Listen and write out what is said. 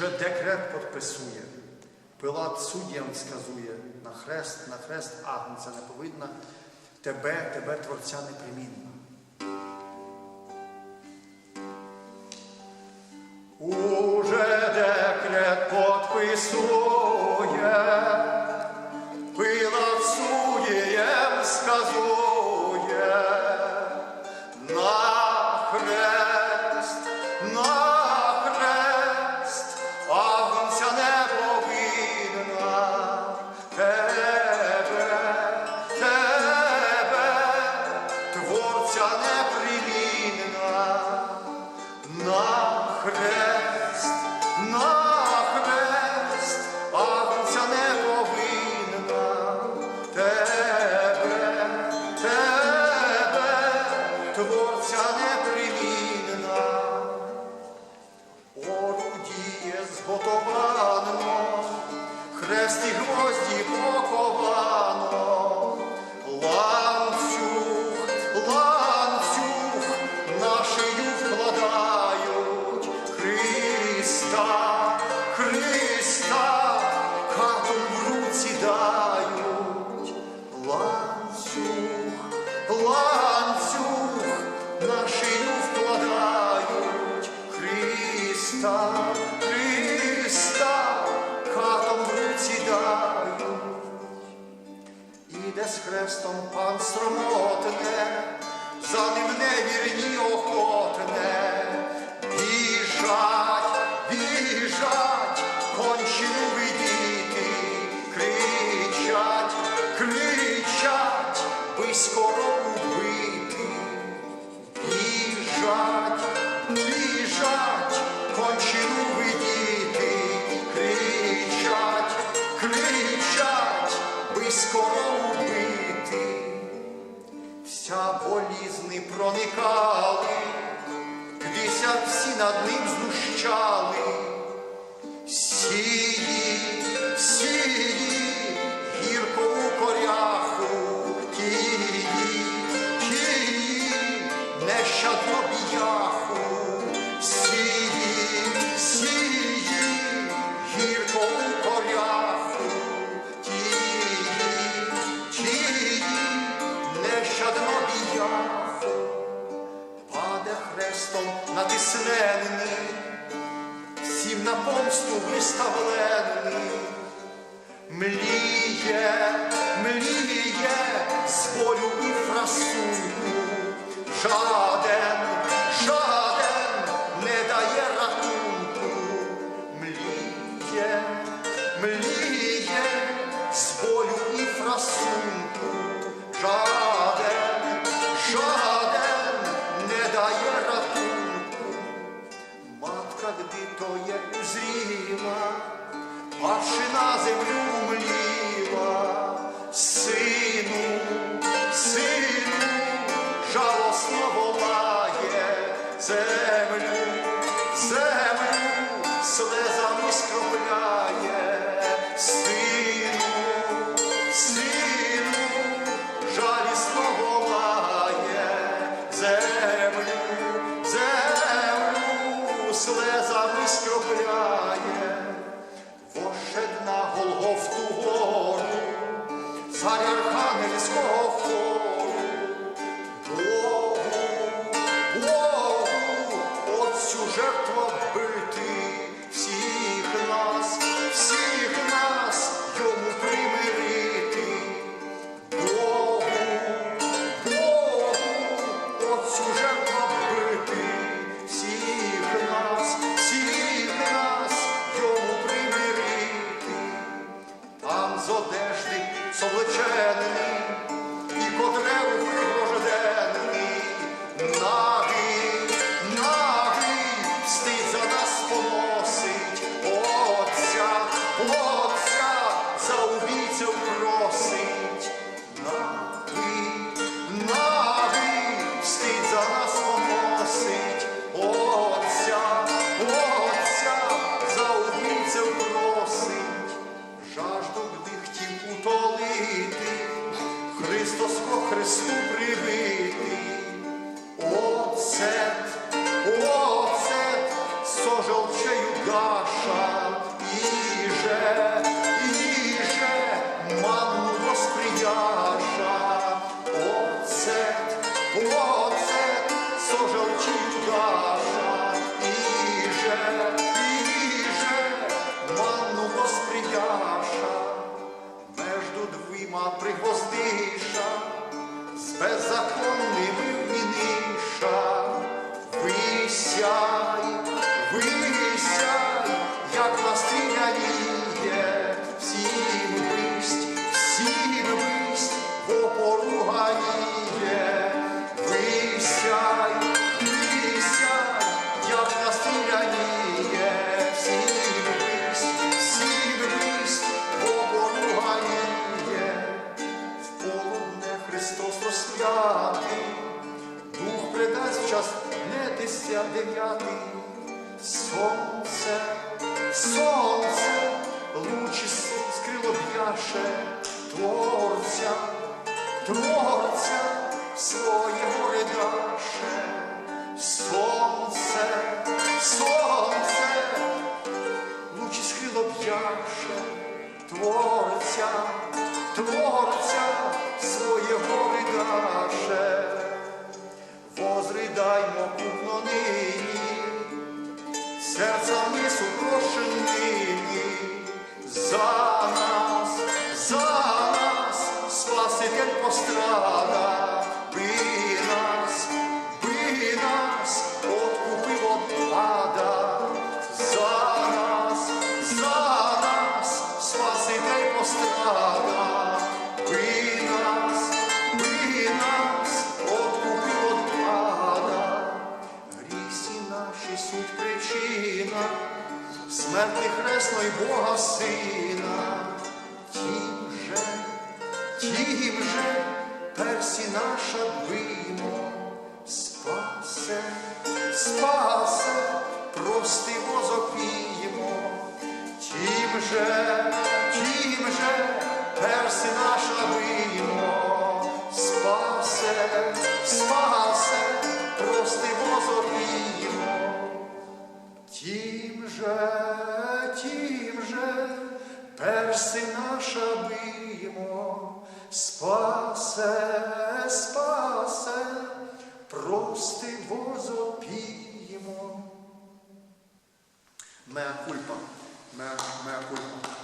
вже декрет підписує. Пилат суддям сказує на хрест, на хрест Агнця не повинна, тебе, тебе Творця непримінна. О! хресні гвозді поховано. хрестом пан срамотне, за ним невірні охотне, біжать, біжать, кончину видіти, кричать, кричать, би скоро убити, біжать, біжать, кончину видіти, кричать, кричать. Скоро ти, вся болізни проникали, крізь всі над ним знущали, сії, сії. зненені, всім на помсту виставлений, мліє, мліє з болю і фрасунку. жаль. Sagar Khan. Luciano. Христос во Христу Тиша з беззаконними Христос розп'ятий, Дух придасть в час не десятдев'ятий. Сонце, сонце, лучі скрило б'яше, творця, творця. Бога Сина, тім же, тім же, персі наша вино, спасе, спасе, прости возопіємо, тім же, тім же, перси наша вино, спасе, спасе, прости возопіємо. Тім же, перси наша биємо, спасе, спасе, прости возопіємо. Меа кульпа, меа, меа кульпа.